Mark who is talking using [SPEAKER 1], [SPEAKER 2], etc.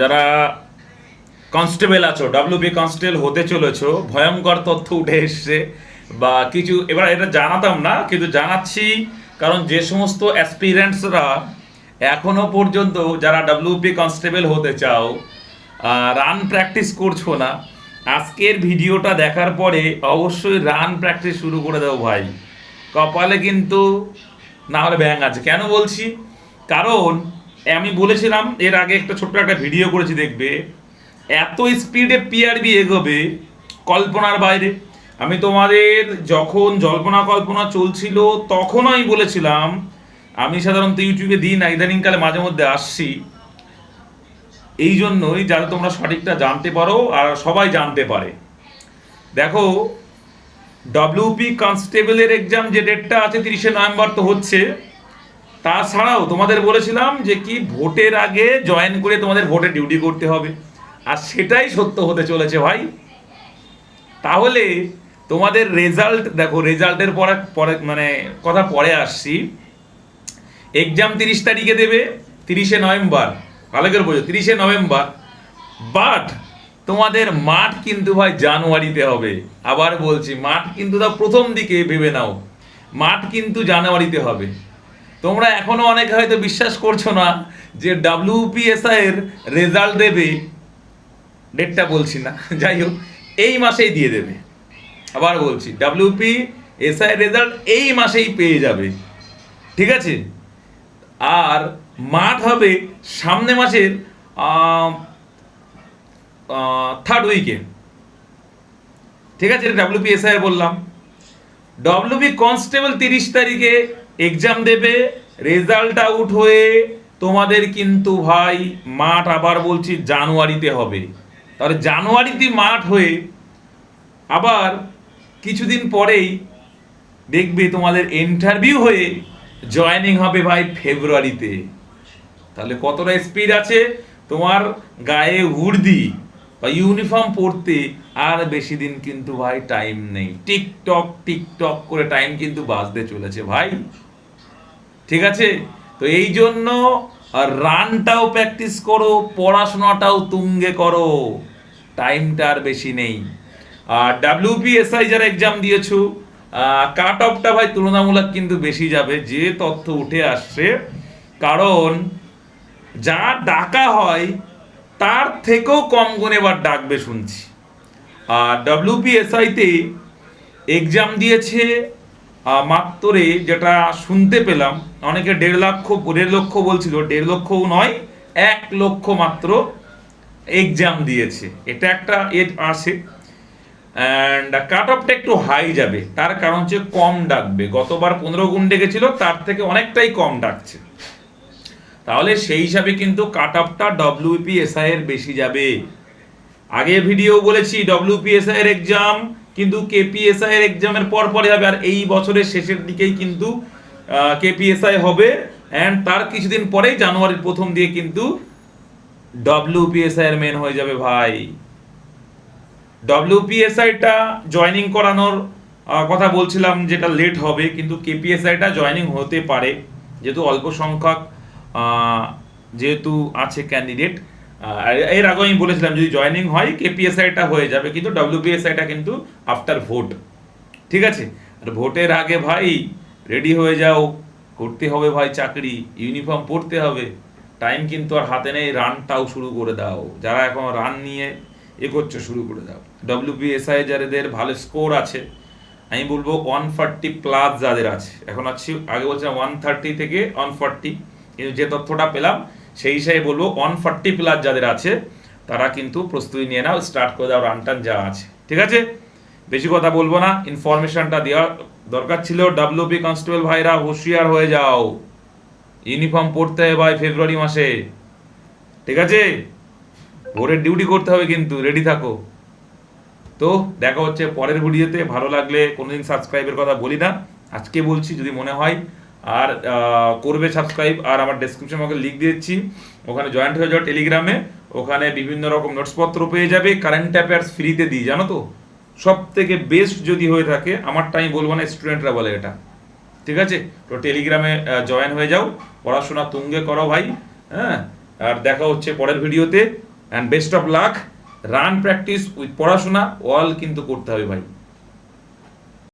[SPEAKER 1] যারা কনস্টেবল আছো WB constable হতে চলেছো, ভয়ঙ্কর তথ্য উঠে এসছে, বা কিছু, এবার এটা জানাতাম না, কিন্তু জানাচ্ছি, কারণ যে সমস্ত অ্যাসপিরেন্টসরা এখনও পর্যন্ত যারা ডাব্লিউপি কনস্টেবল হতে চাও রান প্র্যাকটিস করছ না, আজকের ভিডিওটা দেখার পরে অবশ্যই রান প্র্যাকটিস শুরু করে দাও ভাই। কপালে কিন্তু না হলে ব্যাং আছে। কেন বলছি? কারণ আমি বলেছিলাম, এর আগে একটা ছোট্ট একটা ভিডিও করেছি, দেখবে। এত স্পিডে পিআরবি এগোবে কল্পনার বাইরে। আমি তোমাদের যখন জল্পনা কল্পনা চলছিল তখন আমি বলেছিলাম, আমি সাধারণত ইউটিউবে দিই না ইদানিংকালে মাঝে মধ্যে আসছি। এই জন্যই যাতে তোমরা সঠিকটা জানতে পারো আর সবাই জানতে পারে। দেখো ডব্লিউপি কনস্টেবলের এক্সাম যে ডেটটা আছে তিরিশে নভেম্বর তো হচ্ছে। তাছাড়াও তোমাদের বলেছিলাম যে কি ভোটের আগে জয়েন করে তোমাদের ভোটে ডিউটি করতে হবে। আর সেটাই সত্য হতে চলেছে ভাই। তাহলে তোমাদের রেজাল্ট দেখো রেজাল্টের পরে পরে মানে কথা পরে আসছি। এক্সাম তিরিশ তারিখে দেবে, তিরিশে নভেম্বর। ভালো করে বোঝো, তিরিশে নভেম্বর। বাট তোমাদের মাঠ কিন্তু ভাই জানুয়ারিতে হবে। আবার বলছি, মাঠ কিন্তু তাও প্রথম দিকে ভেবে নাও। মাঠ কিন্তু জানুয়ারিতে হবে। তোমরা এখনও অনেকে হয়তো বিশ্বাস করছ না যে ডাব্লিউপিএসআই এর রেজাল্ট দেবে। ডেটটা বলছি না, যাই হোক, এই মাসেই দিয়ে দেবে। আবার বলছি ডাব্লিউপি এসআই রেজাল্ট এই মাসেই পেয়ে যাবে। ঠিক আছে? আর মাঠ হবে সামনে মাসের থার্ড উইকে ঠিক আছে ডাব্লিউপি এসআই বললাম। ডব্লিউবি কনস্টেবল তিরিশ তারিখে এক্সাম দেবে রেজাল্ট আউট হয়ে তোমাদের কিন্তু ভাই মাঠ আবার বলছি জানুয়ারিতে হবে। তাহলে জানুয়ারিতে মাঠ হয়ে আবার কিছুদিন পরেই দেখবে তোমাদের ইন্টারভিউ হয়ে জয়েনিং হবে ভাই ফেব্রুয়ারিতে। তাহলে কতটা স্পিড আছে? তোমার গায়ে উর্দি বা ইউনিফর্ম পরতে আর বেশি দিন কিন্তু ভাই টাইম নেই। টিকটক টিকটক করে টাইম কিন্তু বাজতে চলেছে ভাই। ঠিক আছে? তো এই জন্য রানটাও প্র্যাকটিস করো, পড়াশোনাটাও তুঙ্গে করো। টাইমটা আর বেশি নেই। আর ডাব্লিউপিএসআই যারা এক্সাম দিয়েছ কাট অফটা ভাই তুলনামূলক কিন্তু বেশি যাবে, যে তথ্য উঠে আসছে। কারণ, যা ডাকা হয়, তার থেকেও কম গুণ এবার ডাকবে শুনছি। আর ডাব্লিউপিএসআইতে এক্সাম দিয়েছে মাত্রে যেটা শুনতে পেলাম, অনেকে দেড় লক্ষ দেড় লক্ষ বলছিল, দেড় লক্ষও নয়, এক লক্ষ মাত্র এক্সাম দিয়েছে। এটা একটা এর আছে। অ্যান্ড কাট অফটা একটু হাই যাবে। তার কারণ হচ্ছে কম ডাকবে। গতবার পনেরো গুণ ডেকেছিল, তার থেকে অনেকটাই কম ডাকছে। তাহলে সেই হিসাবে কিন্তু কাট অফটা ডব্লিউপিএসআই এর বেশি যাবে। আগে ভিডিও বলেছি ডব্লিউপিএসআই এর এক্সাম কিন্তু কেপিএসআই এর এক্সামের পর পরে হবে আর এই বছরের শেষের দিকেই কিন্তু কেপিএসআই হবে। অ্যান্ড তার কিছুদিন পরেই জানুয়ারির প্রথম দিয়ে কিন্তু ডব্লিউপিএসআই এর মেন হয়ে যাবে ভাই। ডব্লিউপিএসআইটা জয়েনিং করানোর কথা বলছিলাম যেটা লেট হবে, কিন্তু কেপিএসআইটা জয়েনিং হতে পারে। যেহেতু অল্প সংখ্যক যেহেতু আছে ক্যান্ডিডেট এর আগে আমি বলেছিলাম, যদি জয়েনিং হয় কেপিএসআইটা হয়ে যাবে, কিন্তু ডব্লিউপিএসআইটা কিন্তু আফটার ভোট ঠিক আছে? আর ভোটের আগে ভাই রেডি হয়ে যাও, করতে হবে ভাই চাকরি ইউনিফর্ম পড়তে হবে। টাইম কিন্তু আর হাতে নেই রানটাও শুরু করে দাও। যারা এখন রান নিয়ে এগোচ্ছে, শুরু করে দাও। ডব্লিউপিএসআই যাদের ভালো স্কোর আছে, আমি বলব ওয়ান ফর্টি প্লাস যাদের আছে। এখন আছি, আগে বলছিলাম ওয়ান থার্টি থেকে ওয়ান ফর্টি কিন্তু যে তথ্যটা পেলাম সেই হিসাবে বলব ওয়ান ফর্টি প্লাস যাদের আছে, তারা কিন্তু প্রস্তুতি নিয়ে নাও স্টার্ট করে দাও রান টান যা আছে। ঠিক আছে? বেশি কথা বলব না ইনফরমেশনটা দেওয়া দরকার ছিল। ডাব্লিউপি কনস্টেবল ভাইরা হুঁশিয়ার হয়ে যাও। ইউনিফর্ম পড়তে হবে ভাই ফেব্রুয়ারি মাসে। ঠিক আছে? ভোরের ডিউটি করতে হবে কিন্তু রেডি থাকো। তো দেখা হচ্ছে পরের ভিডিওতে ভালো লাগলে কোনোদিন সাবস্ক্রাইবের কথা বলি না। আজকে বলছি, যদি মনে হয় আর করবে সাবস্ক্রাইব আর আমার ডেসক্রিপশন আমাকে লিঙ্ক দিয়েছি ওখানে জয়েন্ট হয়ে যাও টেলিগ্রামে ওখানে বিভিন্ন রকম নোটসপত্র পেয়ে যাবে। কারেন্ট অ্যাফেয়ার্স ফ্রিতে দিই জানো তো? সব থেকে বেস্ট যদি হয়ে থাকে, আমারটা আমি বলব না স্টুডেন্টরা বলে এটা। ঠিক আছে? তো টেলিগ্রামে জয়েন হয়ে যাও। পড়াশোনা তুঙ্গে করো ভাই হ্যাঁ? আর দেখা হচ্ছে পরের ভিডিওতে। And best of luck run practice with পড়াশোনা অল কিন্তু করতে হবে ভাই।